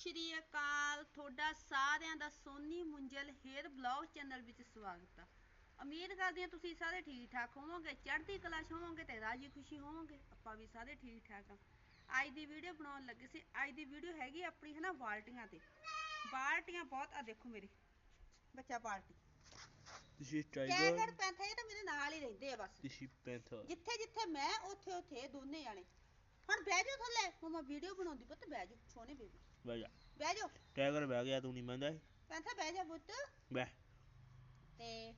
ਸ਼੍ਰੀ ਅਕਾਲ। ਤੁਹਾਡਾ ਸਾਰਿਆਂ ਦਾ Soni Munjal hair blog channel ਵਿੱਚ ਸਵਾਗਤ ਆ। ਉਮੀਦ ਕਰਦੇ ਹਾਂ ਤੁਸੀਂ ਸਾਰੇ ਠੀਕ ਠਾਕ ਹੋਵੋਗੇ ਚੜ੍ਹਦੀ ਕਲਾ 'ਚ ਹੋਵੋਗੇ ਤੇ ਰਾਜੀ ਖੁਸ਼ੀ ਹੋਵੋਗੇ। ਆਪਾਂ ਵੀ ਸਾਰੇ ਠੀਕ ਠਾਕ ਆ। ਅੱਜ ਦੀ ਵੀਡੀਓ ਬਣਾਉਣ ਲੱਗੇ ਸੀ। ਅੱਜ ਦੀ ਵੀਡੀਓ ਹੈਗੀ ਆਪਣੀ ਹੈ ਨਾ ਬਾਲਟੀਆਂ ਤੇ। ਬਾਲਟੀਆਂ ਬਹੁਤ ਆ ਦੇਖੋ ਮੇਰੇ। ਬੱਚਾ ਬਾਲਟੀ। Is ਕੈਂਗਰ Tiger. ਪੈਂਥਾ ਇਹ ਤਾਂ ਮੇਰੇ ਨਾਲ ਹੀ ਰਹਿੰਦੇ ਆ ਬਸ। Is Panther. ਜਿੱਥੇ ਜਿੱਥੇ ਮੈਂ ਉੱਥੇ ਉੱਥੇ ਇਹ ਦੋਨੇ ਜਾਣੇ। ਹੁਣ ਬਹਿ ਜਾਓ ਥੱਲੇ। ਮਮਾ ਵੀਡੀਓ ਬਣਾਉਂਦੀ ਪੁੱਤ ਬਹਿ ਜਾਓ। ਸੋਹਣੇ ਬੇਬੀ। ਬਹਿ ਜਾ। ਬਹਿ ਜਾਓ। ਟਾਈਗਰ ਬਹਿ ਗਿਆ ਤੂੰ ਨਹੀਂ ਬੰਦਾ ਪੈਂਥਾ ਬਹਿ ਜਾ ਪੁੱਤ। ਬਹਿ। ਤੇ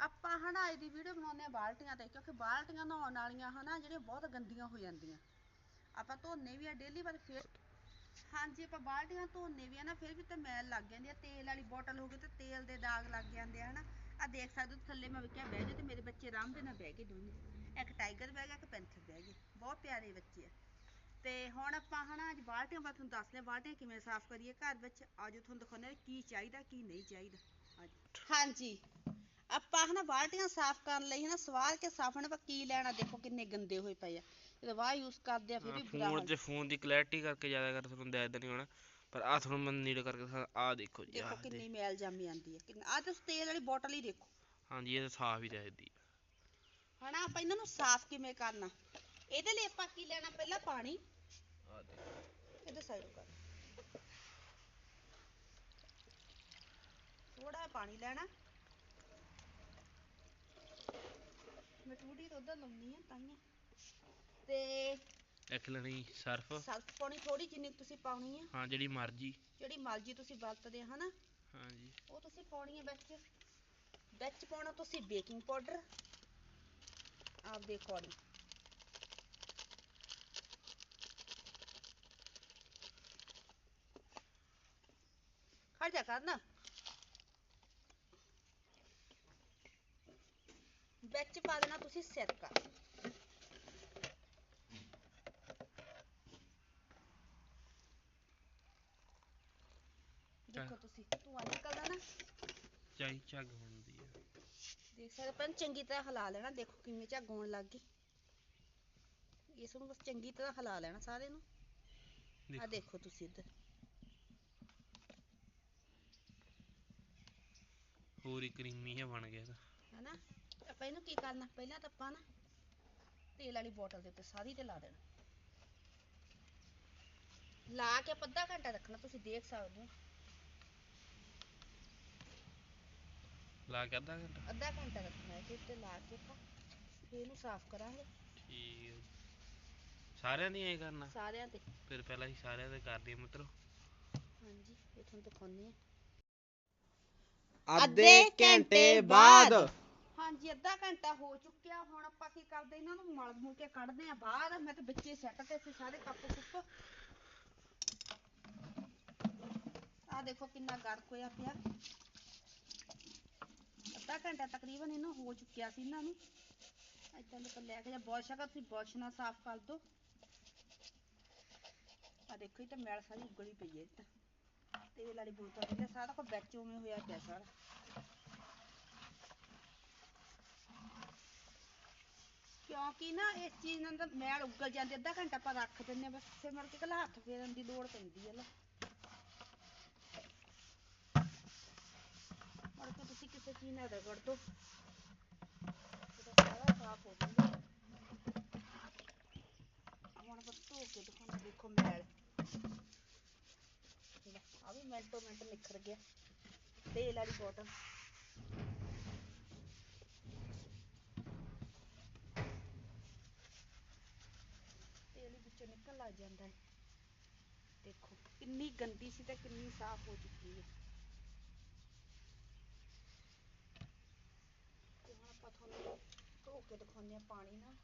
ਆਪਾਂ ਅੱਜ ਦੀ ਵੀਡੀਓ ਬਣਾਉਂਦੇ ਆ ਬਾਲਟੀਆਂ ਤੇ ਕਿਉਂਕਿ ਬਾਲਟੀਆਂ ਨਹਾਉਣ ਵਾਲੀਆਂ ਹਨਾ ਜਿਹੜੀਆਂ ਬਹੁਤ ਗੰਦੀਆਂ ਹੋ ਜਾਂਦੀਆਂ। ਆਪਾਂ ਧੋਨੇ ਵੀ ਆ ਡੇਲੀ ਪਰ ਫਿਰ ਹਾਂਜੀ ਆਪਾਂ ਬਾਲਟੀਆਂ ਧੋਨੇ ਵੀ ਆ ਨਾ ਫਿਰ ਵੀ ਤੇ ਮੈਲ ਲੱਗ ਜਾਂਦੀ ਆ। ਤੇਲ ਵਾਲੀ ਬੋਟਲ ਹੋ ਗਈ ਤੇ ਤੇਲ ਦੇ ਦਾਗ ਲੱਗ ਜਾਂਦੇ ਆ ਹਨਾ। ਆ ਦੇਖ ਸਕਦੇ ਹੋ ਥੱਲੇ ਮੈਂ ਕਿਹਾ ਬਹਿ ਜਾ ਤੇ ਮੇਰੇ ਬੱਚੇ ਆਰਾਮ ਦੇ ਨਾਲ ਬਹਿ ਗਏ ਦੋਨੇ ਇੱਕ ਟਾਈਗਰ ਬਹਿ ਗਿਆ ਇੱਕ ਪੈਂਥਰ ਬਹਿ ਗਏ। ਬਹੁਤ ਪਿਆਰੇ ਬੱਚੇ ਆ। ਤੇ ਹੁਣ ਆਪਾਂ ਹਨਾ ਅੱਜ ਬਾਲਟੀਆਂ ਬਾਰੇ ਤੁਹਾਨੂੰ ਦੱਸਦੇ ਆ ਬਾਲਟੀਆਂ ਕਿਵੇਂ ਸਾਫ਼ ਕਰੀਏ ਘਰ ਵਿੱਚ ਆਜੋ ਤੁਹਾਨੂੰ ਦਿਖਾਉਂਦੇ ਆ ਕੀ ਚਾਹੀਦਾ ਕੀ ਨਹੀਂ ਚਾਹੀਦਾ। ਹਾਂਜੀ। ਆਪਾਂ ਹਨਾ ਬਾਲਟੀਆਂ ਸਾਫ਼ ਕਰਨ ਲਈ ਹਨਾ ਸਵਾਰ ਕੇ ਸਾਫ਼ ਹਨਾ ਆਪਾਂ ਕੀ ਲੈਣਾ ਦੇਖੋ ਕਿੰਨੇ ਗੰਦੇ ਹੋਏ ਪਏ ਆ। ਜਦੋਂ ਵਾਹ ਯੂਜ਼ ਕਰਦੇ ਆ ਫਿਰ ਵੀ ਬੁਰਾ ਫੋਨ ਹਾਲ ਤੇ ਫੋਨ ਦੀ ਕਲੈਰਿਟੀ ਕਰਕੇ ਜ਼ਿਆਦਾ ਕਰ ਤੁਹਾਨੂੰ ਦੱਸਦਾ ਨਹੀਂ ਹੋਣਾ ਪਰ ਆ ਤੁਹਾਨੂੰ ਮੈਂ ਨੀਡ ਕਰਕੇ ਆ ਦੇਖੋ ਜੀ ਦੇਖੋ ਆਹ ਕਿੰਨੀ ਦੇ- ਮੈਲ ਜੰਮ ਜਾਂਦੀ ਹੈ ਕਿੰਨਾ ਆ ਤੁਸੀਂ ਤੇਲ ਵਾਲੀ ਬੋਟਲ ਹੀ ਦੇਖੋ। ਹਾਂਜੀ ਇਹ ਤਾਂ ਸਾਫ਼ ਹੀ ਰਹਿੰਦੀ ਹਨਾ ਆਪਾਂ ਇਹਨਾਂ ਨੂੰ ਸਾਫ਼ ਕਿਵੇਂ ਕਰਨਾ? ਇਹਦੇ ਲਈ ਆਪਾਂ ਕੀ ਲੈਣਾ ਪਹਿਲਾਂ ਪਾਣੀ ਸਾਈਡ ਕਰ। ਥੋੜਾ ਪਾਣੀ ਲੈਣਾ। ਮੈਂ ਟੂਟੀ ਤੋਂ ਉਧਰ ਲਾਉਣੀ ਆ ਤਾਈਆਂ ਤੇ ਇੱਕ ਲੈਣੀ ਸਰਫ। ਸਰਫ ਪਾਉਣੀ ਥੋੜੀ ਜਿੰਨੀ ਕੁ ਤੁਸੀਂ ਪਾਉਣੀ ਆ। ਹਾਂ ਜਿਹੜੀ ਮਰਜ਼ੀ। ਜਿਹੜੀ ਮਰਜ਼ੀ ਤੁਸੀਂ ਵਰਤਦੇ ਆ ਹਨਾ? ਹਾਂਜੀ ਉਹ ਤੁਸੀਂ ਪਾਉਣੀ ਹੈ ਵਿੱਚ। ਵਿੱਚ ਪਾਉਣਾ ਤੁਸੀਂ ਬੇਕਿੰਗ ਪਾਊਡਰ ਆਪਦੇ ਅਕੋਰਡਿੰਗ ਖੜ ਜਾ ਕਰਨਾ। ਵਿੱਚ ਪਾ ਦੇਣਾ ਤੁਸੀਂ ਸਿਰਕਾ ਦੇਖੋ ਤੁਸੀਂ ਧੂਆ ਨਿਕਲਦਾ ਨਾ। ਚਾਈ ਝੱਗ ਹੁੰਦੀ ਹੈ ਦੇਖ ਸਕਦੇ ਪਰ ਚੰਗੀ ਤਰ੍ਹਾਂ ਹਿਲਾ ਲੈਣਾ। ਦੇਖੋ ਕਿਵੇਂ ਝੱਗ ਆਉਣ ਲੱਗ ਗਈ। ਇਸ ਨੂੰ ਬਸ ਚੰਗੀ ਤਰ੍ਹਾਂ ਹਿਲਾ ਲੈਣਾ ਸਾਰੇ ਨੂੰ। ਆ ਦੇਖੋ ਤੁਸੀਂ ਇੱਧਰ। ਹੋਰ ਹੀ ਕਰੀਮੀ ਜਿਹਾ ਬਣ ਗਿਆ ਤਾਂ ਹਨਾ? ਆਪਾਂ ਇਹਨੂੰ ਕੀ ਕਰਨਾ? ਪਹਿਲਾਂ ਤਾਂ ਆਪਾਂ ਨਾ ਤੇਲ ਵਾਲੀ ਬੋਤਲ ਦੇ ਉੱਤੇ ਸਾਰੀ ਤੇ ਲਾ ਦੇਣਾ। ਲਾ ਕੇ ਆਪਾਂ ਅੱਧਾ ਘੰਟਾ ਰੱਖਣਾ ਤੁਸੀਂ ਦੇਖ ਸਕਦੇ ਹੋ। ਲਾ ਕੇ ਅੱਧਾ ਘੰਟਾ? ਅੱਧਾ ਘੰਟਾ ਰੱਖਣਾ ਇਹਦੇ ਉੱਤੇ ਲਾ ਕੇ ਆਪਾਂ ਫਿਰ ਇਹਨੂੰ ਸਾਫ਼ ਕਰਾਂਗੇ। ਠੀਕ ਹੈ। ਸਾਰਿਆਂ ਦੀ ਐ ਕਰਨਾ? ਸਾਰਿਆਂ ਤੇ। ਫਿਰ ਪਹਿਲਾਂ ਹੀ ਸਾਰਿਆਂ ਦੇ ਕਰ ਦਈਏ ਮਿੱਤਰੋ। ਹਾਂਜੀ ਇਹ ਤੁਹਾਨੂੰ ਦਿਖਾਉਂਦੇ ਆ ਅੱਧੇ ਘੰਟੇ ਬਾਅਦ। ਹਾਂਜੀ ਅੱਧਾ ਘੰਟਾ ਹੋ ਚੁੱਕਿਆ। ਹੁਣ ਆਪਾਂ ਕੀ ਕਰਦੇ ਇਹਨਾਂ ਨੂੰ ਮਲ ਮੂਲ ਕੇ ਕੱਢਦੇ ਆ ਬਾਹਰ। ਮੈਂ ਤਾਂ ਵਿੱਚੇ ਸੈੱਟ ਤੇ ਸੀ ਸਾਰੇ ਕੱਪ ਕੁੱਪ। ਆ ਦੇਖੋ ਕਿੰਨਾ ਗਰਕ ਹੋਇਆ ਪਿਆ। ਅੱਧਾ ਘੰਟਾ ਤਕਰੀਬਨ ਇਹਨੂੰ ਹੋ ਚੁੱਕਿਆ ਸੀ ਇਹਨਾਂ ਨੂੰ। ਇਦਾਂ ਦੇ ਲੈ ਕੇ ਜਾਂ ਬੁਰਸ਼ ਅਗਰ ਤੁਸੀਂ ਬੁਰਸ਼ ਨਾਲ ਸਾਫ਼ ਕਰ ਦੋ ਆ ਦੇਖੋ ਇਹ ਤਾਂ ਮੈਲ ਸਾਰੀ ਉਗਲੀ ਪਈ ਹੈ। ਇਹ ਤਾਂ ਤੇਲ ਵਾਲੀ ਬੋਤਲ ਤੇ ਸਾਰਾ ਕੁਝ ਵਿੱਚ ਹੋਇਆ ਪਿਆ ਸਾਰਾ। ਕਿਉਂਕਿ ਨਾ ਇਸ ਚੀਜ਼ ਨਾਲ ਤਾਂ ਮੈਲ ਉਗਲ ਜਾਂਦੀ, ਅੱਧਾ ਘੰਟਾ ਆਪਾਂ ਰੱਖ ਦਿੰਨੇ ਆ ਬਸ ਫਿਰ ਮਰ ਕੇ ਕੱਲਾ ਹੱਥ ਫੇਰਨ ਦੀ ਲੋੜ ਪੈਂਦੀ ਹੈ ਲੈ ਮਰ ਕੇ ਤੁਸੀਂ ਕਿਸੇ ਚੀਜ਼ ਨਾਲ ਰਗੜ ਦੋ। ਸਾਰਾ ਸਾਫ਼ ਹੋ ਜੂਗਾ ਹੁਣ ਬਸ ਧੋ ਕੇ ਦਿਖਾਉਣਾ ਦੇਖੋ ਮੈਲ ਆ ਵੀ ਮਿੰਟੋ ਮਿੰਟ ਨਿਖਰ ਗਿਆ। ਤੇਲ ਵਾਲੀ ਬੋਤਲ ਤੇਲ ਵਿੱਚੋਂ ਨਿਕਲ ਲੱਗ ਜਾਂਦਾ ਹੈ। ਦੇਖੋ, ਕਿੰਨੀ ਗੰਦੀ ਸੀ ਤੇ ਕਿੰਨੀ ਸਾਫ਼ ਹੋ ਚੁੱਕੀ ਹੈ। ਤੇ ਹੁਣ ਆਪਾਂ ਤੁਹਾਨੂੰ ਧੋ ਕੇ ਦਿਖਾਉਂਦੇ ਆ ਪਾਣੀ ਨਾਲ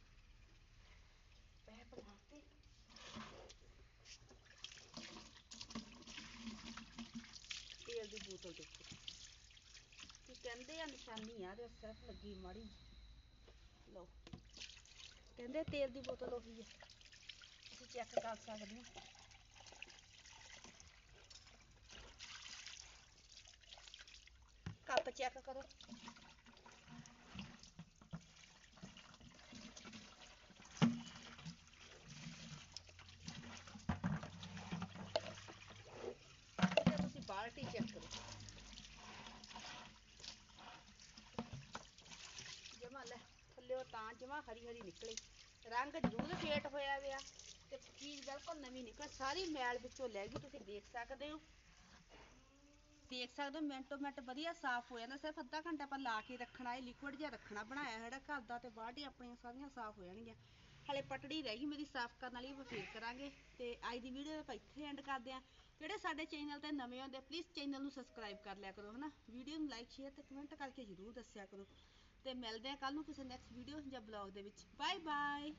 ਪੈਪ ਲਾ ਕੇ ਤੇਲ ਦੀ ਬੋਤਲ ਦੇਖੋ ਕੀ ਕਹਿੰਦੇ ਆ ਨਿਸ਼ਾਨੀ ਆ ਦੇ ਸਿਰਫ ਲੱਗੀ ਮਾੜੀ ਲਓ। ਕਹਿੰਦੇ ਤੇਲ ਦੀ ਬੋਤਲ ਉਹੀ ਹੈ। ਤੁਸੀਂ ਚੈੱਕ ਕਰ ਸਕਦੇ ਹੋ। ਕੱਪ ਚੈੱਕ ਕਰੋ। ਜਮਾ ਹਰੀ ਹਰੀ ਨਿਕਲੀ। ਰੰਗ ਜ਼ਰੂਰ ਫੇਟ ਹੋਇਆ ਵਿਆ ਤੇ ਚੀਜ਼ ਬਿਲਕੁਲ ਨਵੀਂ ਨਿਕਲ। ਸਾਰੀ ਮੈਲ ਵਿੱਚੋਂ ਲੈ ਗਈ। ਤੁਸੀਂ ਦੇਖ ਸਕਦੇ ਹੋ। ਦੇਖ ਸਕਦੇ ਹੋ, ਮਿੰਟੋ ਮਿੰਟ ਵਧੀਆ ਸਾਫ਼ ਹੋ ਜਾਂਦਾ। ਸਿਰਫ ਅੱਧਾ ਘੰਟਾ ਆਪਾਂ ਲਾ ਕੇ ਰੱਖਣਾ ਹੈ ਲਿਕੁਇਡ ਜਿਹਾ ਰੱਖਣਾ ਬਣਾਇਆ ਜਿਹੜਾ ਘਰ ਦਾ ਤੇ ਬਾਲਟੀਆਂ ਆਪਣੀਆਂ ਸਾਰੀਆਂ ਸਾਫ਼ ਹੋ ਜਾਣਗੀਆਂ। ਹਲੇ ਪਟੜੀ ਰਹਿ ਗਈ ਮੇਰੀ ਸਾਫ਼ ਕਰਨ ਵਾਲੀ, ਉਹ ਫੇਰ ਕਰਾਂਗੇ। ਤੇ ਅੱਜ ਦੀ ਵੀਡੀਓ ਆਪਾਂ ਇੱਥੇ ਐਂਡ ਕਰਦੇ ਆਂ ਜਿਹੜੇ ਸਾਡੇ ਚੈਨਲ ਤੇ ਨਵੇਂ ਹੁੰਦੇ ਪਲੀਜ਼ ਚੈਨਲ ਨੂੰ ਸਬਸਕ੍ਰਾਈਬ ਕਰ ਲਿਆ ਕਰੋ, ਹਨਾ? ਵੀਡੀਓ ਨੂੰ ਲਾਈਕ ਸ਼ੇਅਰ ਤੇ ਕਮੈਂਟ ਕਰਕੇ ਜਰੂਰ ਦੱਸਿਆ ਕਰੋ। ਤੇ ਮਿਲਦੇ ਆਂ ਕੱਲ ਨੂੰ ਕਿਸੇ ਨੈਕਸਟ ਵੀਡੀਓ ਜਾਂ ਬਲੌਗ ਦੇ ਵਿੱਚ। Bye bye